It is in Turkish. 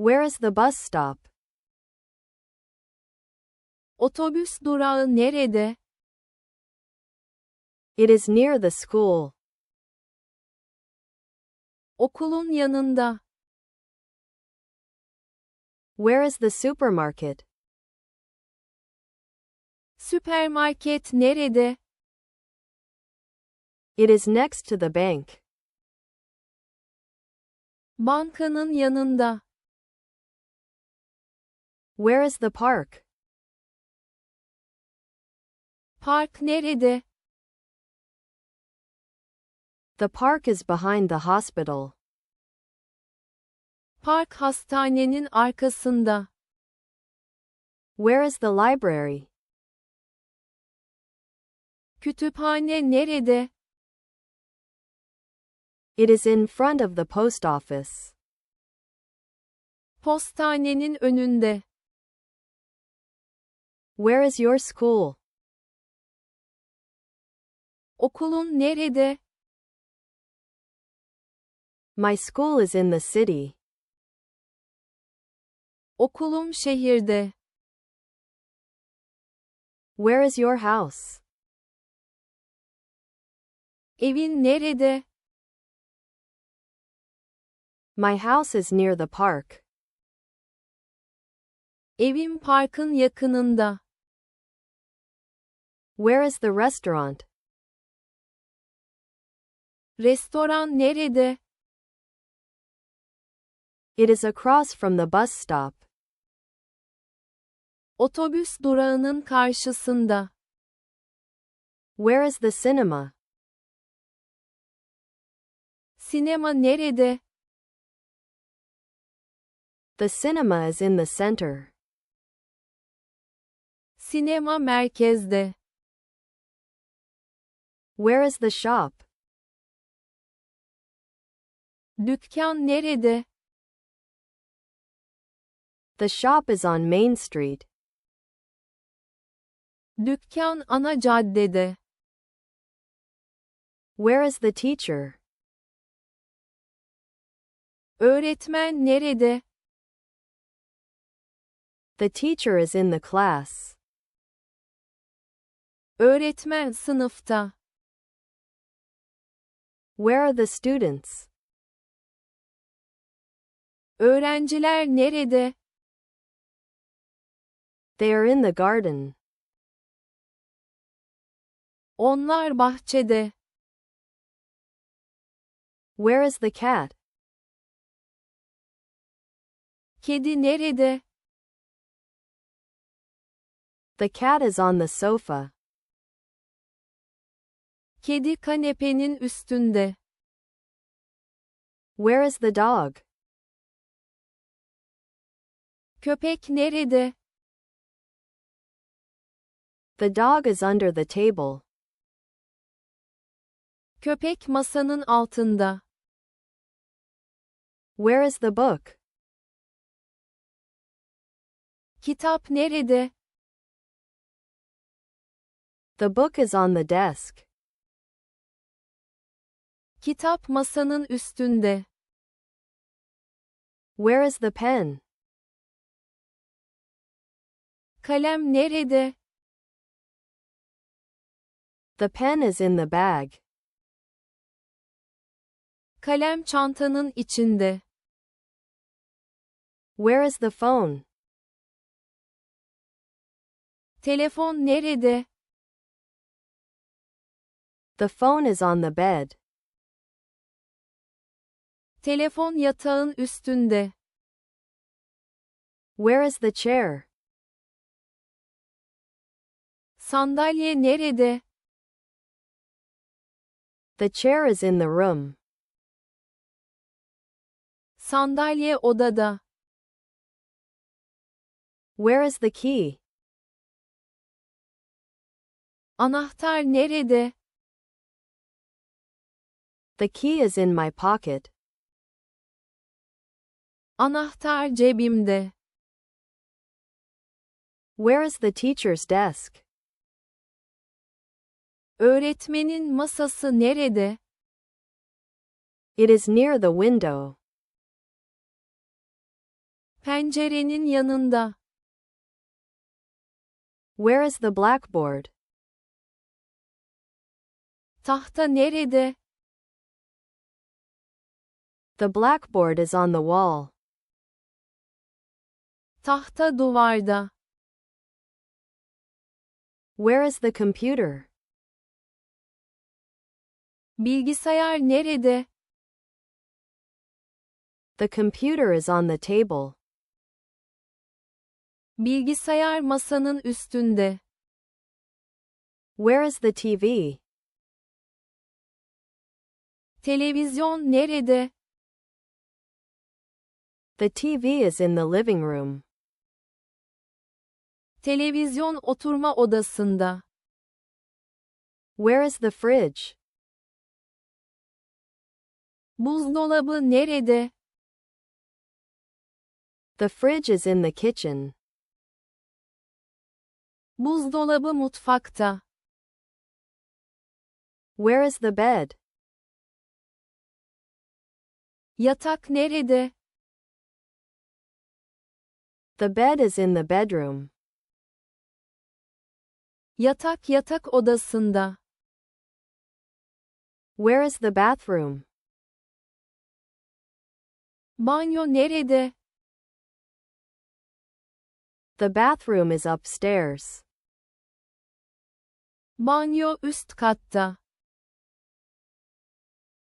Where is the bus stop? Otobüs durağı nerede? It is near the school. Okulun yanında. Where is the supermarket? Süpermarket nerede? It is next to the bank. Bankanın yanında. Where is the park? Park nerede? The park is behind the hospital. Park hastanenin arkasında. Where is the library? Kütüphane nerede? It is in front of the post office. Postanenin önünde. Where is your school? Okulun nerede? My school is in the city. Okulum şehirde. Where is your house? Evin nerede? My house is near the park. Evim parkın yakınında. Where is the restaurant? Restoran nerede? It is across from the bus stop. Otobüs durağının karşısında. Where is the cinema? Sinema nerede? The cinema is in the center. Sinema merkezde. Where is the shop? Dükkan nerede? The shop is on Main Street. Dükkan ana caddede. Where is the teacher? Öğretmen nerede? The teacher is in the class. Öğretmen sınıfta. Where are the students? Öğrenciler nerede? They are in the garden. Onlar bahçede. Where is the cat? Kedi nerede? The cat is on the sofa. Kedi kanepenin üstünde. Where is the dog? Köpek nerede? The dog is under the table. Köpek masanın altında. Where is the book? Kitap nerede? The book is on the desk. Kitap masanın üstünde. Where is the pen? Kalem nerede? The pen is in the bag. Kalem çantanın içinde. Where is the phone? Telefon nerede? The phone is on the bed. Telefon yatağın üstünde. Where is the chair? Sandalye nerede? The chair is in the room. Sandalye odada. Where is the key? Anahtar nerede? The key is in my pocket. Anahtar cebimde. Where is the teacher's desk? Öğretmenin masası nerede? It is near the window. Pencerenin yanında. Where is the blackboard? Tahta nerede? The blackboard is on the wall. Tahta duvarda. Where is the computer? Bilgisayar nerede? The computer is on the table. Bilgisayar masanın üstünde. Where is the TV? Televizyon nerede? The TV is in the living room. Televizyon oturma odasında. Where is the fridge? Buzdolabı nerede? The fridge is in the kitchen. Buzdolabı mutfakta. Where is the bed? Yatak nerede? The bed is in the bedroom. Yatak yatak odasında. Where is the bathroom? Banyo nerede? The bathroom is upstairs. Banyo üst katta.